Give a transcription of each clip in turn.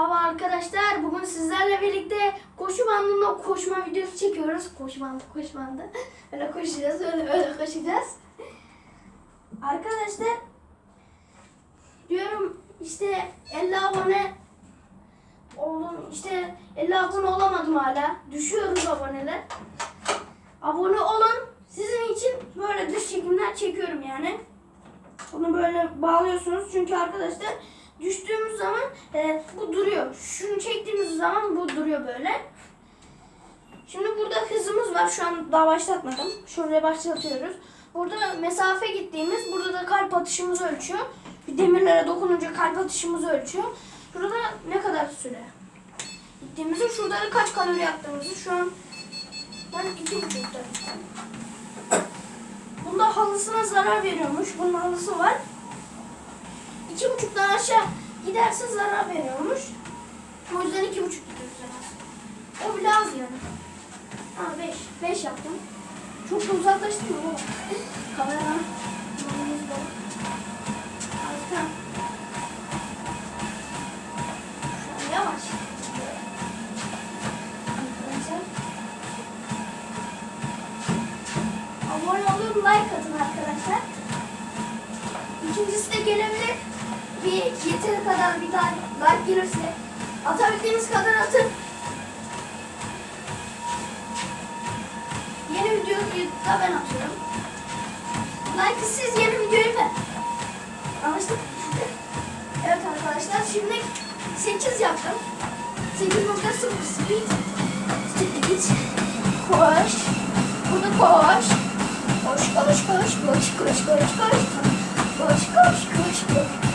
Merhaba arkadaşlar. Bugün sizlerle birlikte koşu bandında koşma videosu çekiyoruz. Koşu bandı, koşu bandı. Öyle koşacağız, öyle öyle koşacağız. Arkadaşlar diyorum işte 50 abone oldum. İşte 50 abone olamadım hala. Düşüyoruz aboneler. Abone olun. Sizin için böyle dış çekimler çekiyorum yani. Bunu böyle bağlıyorsunuz çünkü arkadaşlar düştüğümüz zaman e, bu duruyor. Şunu çektiğimiz zaman bu duruyor böyle. Şimdi burada hızımız var. Şu an daha başlatmadım. Şuraya başlatıyoruz. Burada mesafe gittiğimiz, burada da kalp atışımızı ölçüyor. Bir demirlere dokununca kalp atışımızı ölçüyor. Burada ne kadar süre gittiğimizi, şurada da kaç kalori yaktığımızı şu an ben iki buçukta. Bunda halısına zarar veriyormuş. Bunun halısı var. İki buçuktan aşağı giderse zarar veriyormuş. O yüzden iki buçuk gidiyoruz en az. O bile az yani. Ha beş. Beş yaptım. Çok da uzaklaştım baba? Kamera. Yavaş. Abone olun, like atın arkadaşlar. İkincisi de gelebilir. Bir yeteri kadar bir daha like gelirse atabildiğiniz kadar atın. Yeni video da ben atıyorum. Like'ı siz yeni videoyu ver. Anlaştık? evet arkadaşlar şimdi 8 yaptım. 8.0 speed. Speed. Koş. Burada koş. Koş koş koş koş koş koş koş. Koş koş koş koş. Arkadaşlar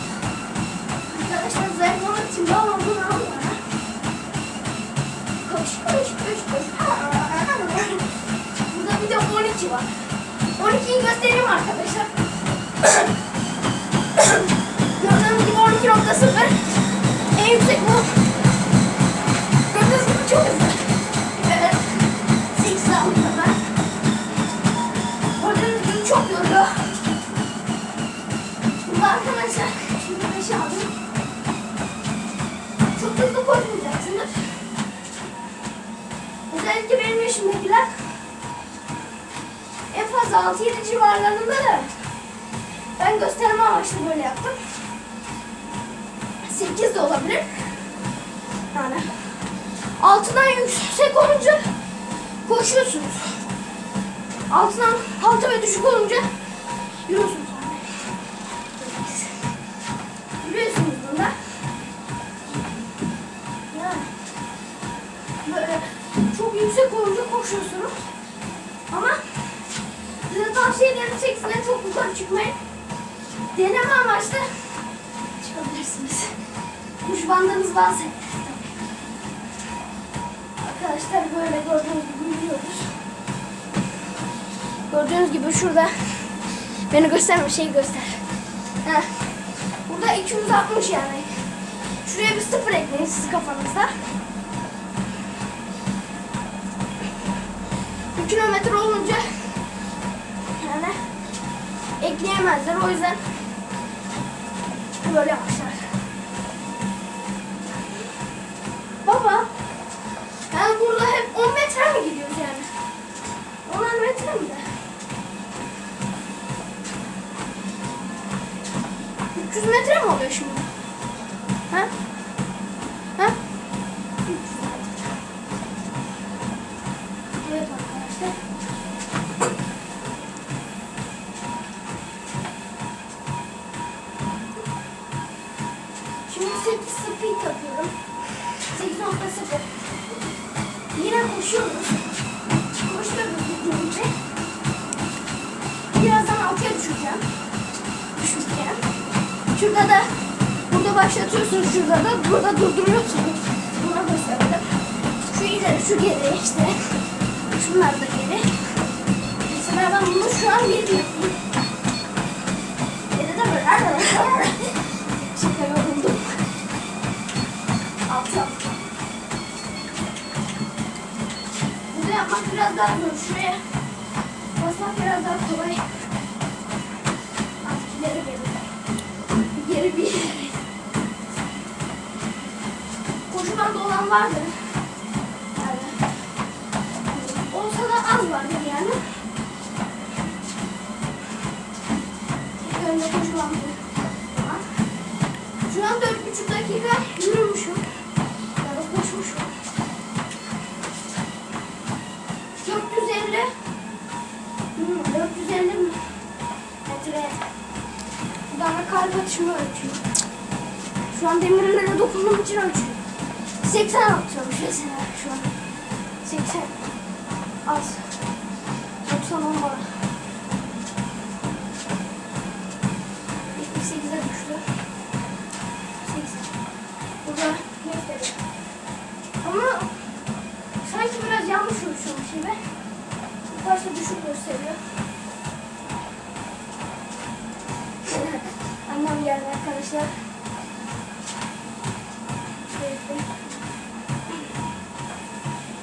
Gördüğünüz gibi 12.0 en yüksek bu. Gördüğünüz gibi çok hızlı. Evet. 8 kadar. Gördüğünüz gibi çok yoruyor. Burada arkadaşlar şimdi 5 aldım. Çok hızlı koşmayacaksınız. Özellikle benim yaşımdakiler en fazla 6-7 civarlarında da ben gösterme amaçlı böyle yaptım. 8 de olabilir. Yani altından yüksek olunca koşuyorsunuz. Altından altı ve düşük olunca yürüyorsunuz. Varsa. Arkadaşlar böyle gördüğünüz gibi yürüyoruz. Gördüğünüz gibi şurada beni gösterme şey göster. Heh. Burada 260 yani. Şuraya bir sıfır ekleyin siz kafanızda. 1 kilometre olunca yani ekleyemezler. O yüzden böyle yapmışlar. Baba, yani burada hep 10 metre mi gidiyoruz yani? 10 metre mi de? 300 metre mi oluyor şimdi? Ha? Ha? 300 metre. Evet arkadaşlar. Şimdi 8 speed yapıyorum. 8.0. Yine koşuyoruz. Koşuyoruz bitince. Birazdan altıya düşeceğim. Düşeceğim. Şurada da burada başlatıyorsunuz şurada da burada durduruyorsunuz. Buna gösterdim. Şu ileri şu geri işte. Şunlar da geri. Mesela ben bunu şu an yapayım. Geri de böyle. Yoruldum. Altı altı. Burada yapmak biraz daha zor. Şuraya basmak biraz daha kolay. Artık ileri geri. Geri bir koşu bandı olan vardır. Yani, olsa da az vardır yani. İlk önce koşu bandı. Şu an dört buçuk dakika yürümüşüm. Hmm, 450 metre. Buradan da kalp atışımı ölçüyor. Şu an demirlere dokunduğum için ölçüyor. 80 atıyormuş mesela şu an. 80. Az. 90 10 bana. 78'e düştü. 80. Burada gösteriyor. Ama sanki biraz yanlış ölçüyormuş gibi. İlk başta düşük gösteriyor. Annem geldi arkadaşlar.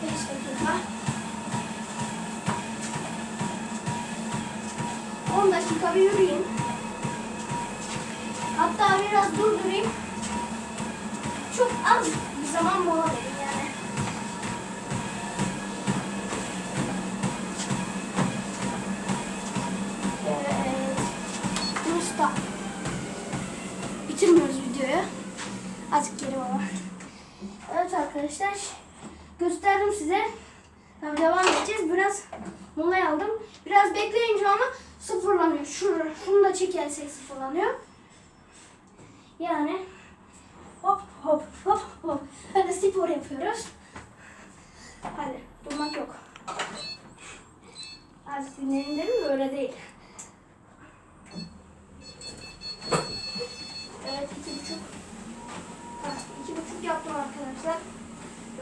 Dakika. 10 dakika bir yürüyeyim. Hatta biraz durdurayım. Çok az bir zaman mola vereyim yani. Arkadaşlar. Gösterdim size. Tabii devam edeceğiz. Biraz mola aldım. Biraz bekleyince ama sıfırlanıyor. Şunu, şunu da çekersek sıfırlanıyor. Yani hop hop hop hop. Hadi spor yapıyoruz. Hadi durmak yok. Azıcık dinleyin dedim de öyle değil. Evet iki buçuk. Ha, iki buçuk yaptım arkadaşlar.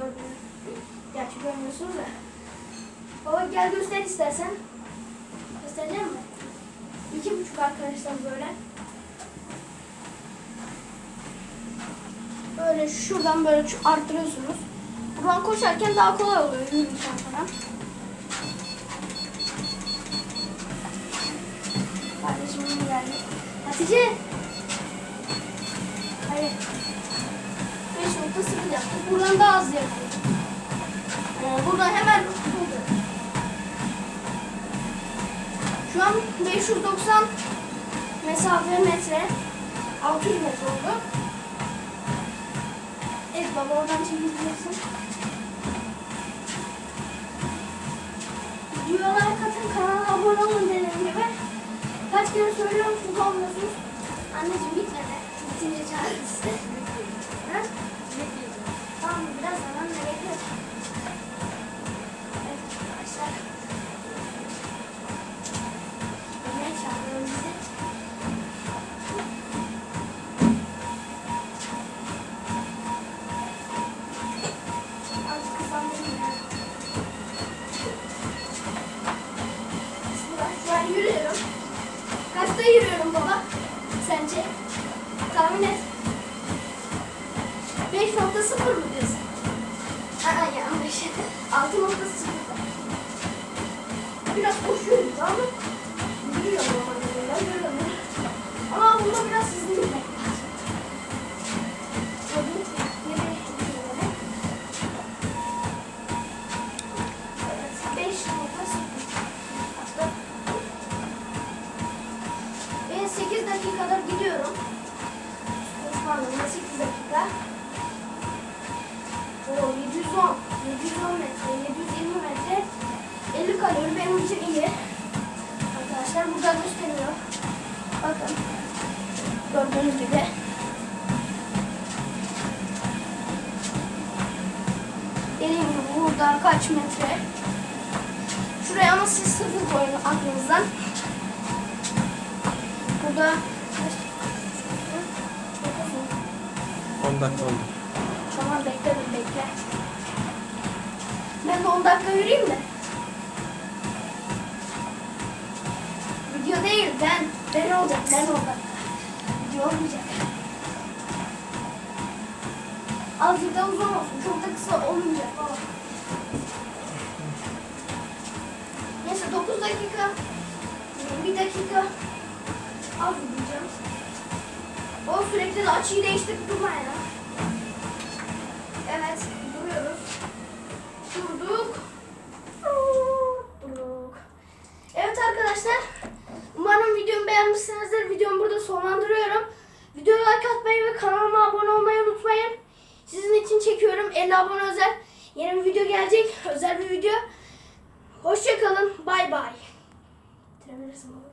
Gördünüz. Gerçi görmüyorsunuz da. Baba gel göster istersen. Göstereceğim mi? İki buçuk arkadaşlar böyle. Böyle şuradan böyle arttırıyorsunuz. Buradan koşarken daha kolay oluyor yürürken falan. Kardeşim geldi. Hatice! Hayır. 5.0 yaptık. Buradan daha az yapıyor. Ee, buradan hemen Şu an 590 mesafe metre. 600 metre oldu. Evet baba oradan çekebilirsin. Videolara katın kanala abone olun dediğim gibi. Kaç kere söylüyorum siz olmuyorsunuz. Anneciğim bitmedi. Bitince çağırırız size. Et. 5.0 mı diyorsun? Aa yanlış. 6.0. Biraz koşuyor gibi ama yürüyorum ama benim için iyi. Arkadaşlar burada gösteriyor. Bakın. Gördüğünüz gibi. Dediğim gibi burada kaç metre? Şuraya ama siz sıfır koyun aklınızdan. Burada kaç? 10 dakika oldu. Tamam bekle bekle. Ben de 10 dakika yürüyeyim de. Video değil ben. Ben olacağım. Ben olacağım. Video olmayacak. Azıcık da uzun olsun. Çok da kısa olmayacak falan. Neyse 9 dakika. 1 dakika. Az diyeceğim. O sürekli de açıyı değiştirip durma ya. Evet duruyoruz. Durduk. Sonlandırıyorum. Videoya like atmayı ve kanalıma abone olmayı unutmayın. Sizin için çekiyorum 50 abone özel. Yeni bir video gelecek. Özel bir video. Hoşçakalın. Bay bay. Bitirebilirsin.